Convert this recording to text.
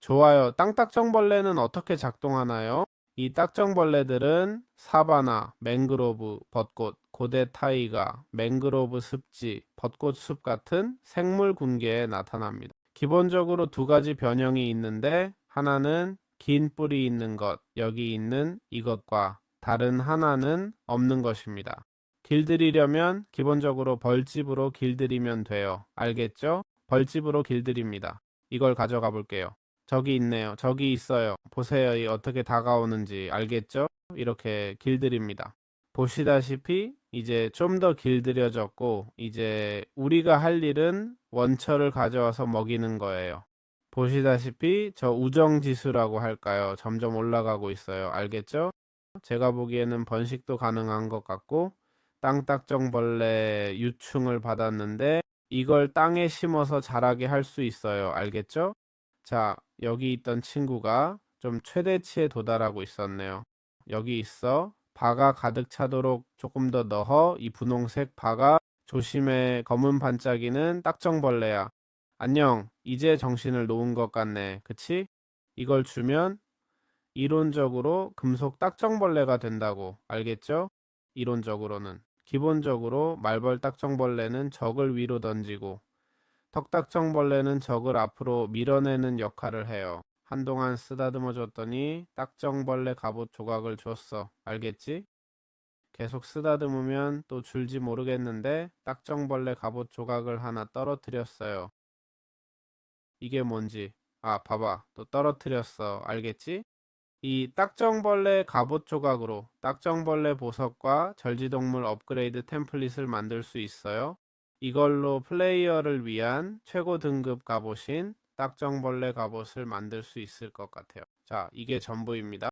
좋아요. 땅딱정벌레는 어떻게 작동하나요? 이 딱정벌레들은 사바나, 맹그로브, 벚꽃, 고대 타이가, 맹그로브 습지, 벚꽃 숲 같은 생물 군계에 나타납니다. 기본적으로 두 가지 변형이 있는데 하나는 긴 뿔이 있는 것, 여기 있는 이것과 다른 하나는 없는 것입니다. 길들이려면 기본적으로 벌집으로 길들이면 돼요. 알겠죠? 벌집으로 길들입니다. 이걸 가져가 볼게요. 저기 있네요. 저기 있어요. 보세요. 이 어떻게 다가오는지 알겠죠? 이렇게 길들입니다. 보시다시피 이제 좀 더 길들여졌고 이제 우리가 할 일은 원처를 가져와서 먹이는 거예요. 보시다시피 저 우정지수라고 할까요? 점점 올라가고 있어요. 알겠죠? 제가 보기에는 번식도 가능한 것 같고 땅딱정벌레 유충을 받았는데 이걸 땅에 심어서 자라게 할 수 있어요. 알겠죠? 자, 여기 있던 친구가 좀 최대치에 도달하고 있었네요. 여기 있어. 바가 가득 차도록 조금 더 넣어. 이 분홍색 바가 조심해. 검은 반짝이는 딱정벌레야. 안녕. 이제 정신을 놓은 것 같네. 그치? 이걸 주면 이론적으로 금속 딱정벌레가 된다고. 알겠죠? 이론적으로는. 기본적으로 말벌 딱정벌레는 적을 위로 던지고 턱딱정벌레는 적을 앞으로 밀어내는 역할을 해요. 한동안 쓰다듬어 줬더니 딱정벌레 갑옷 조각을 줬어. 알겠지? 계속 쓰다듬으면 또 줄지 모르겠는데 딱정벌레 갑옷 조각을 하나 떨어뜨렸어요. 이게 뭔지. 아, 봐봐. 또 떨어뜨렸어. 알겠지? 이 딱정벌레 갑옷 조각으로 딱정벌레 보석과 절지동물 업그레이드 템플릿을 만들 수 있어요. 이걸로 플레이어를 위한 최고 등급 갑옷인 딱정벌레 갑옷을 만들 수 있을 것 같아요. 자, 이게 전부입니다.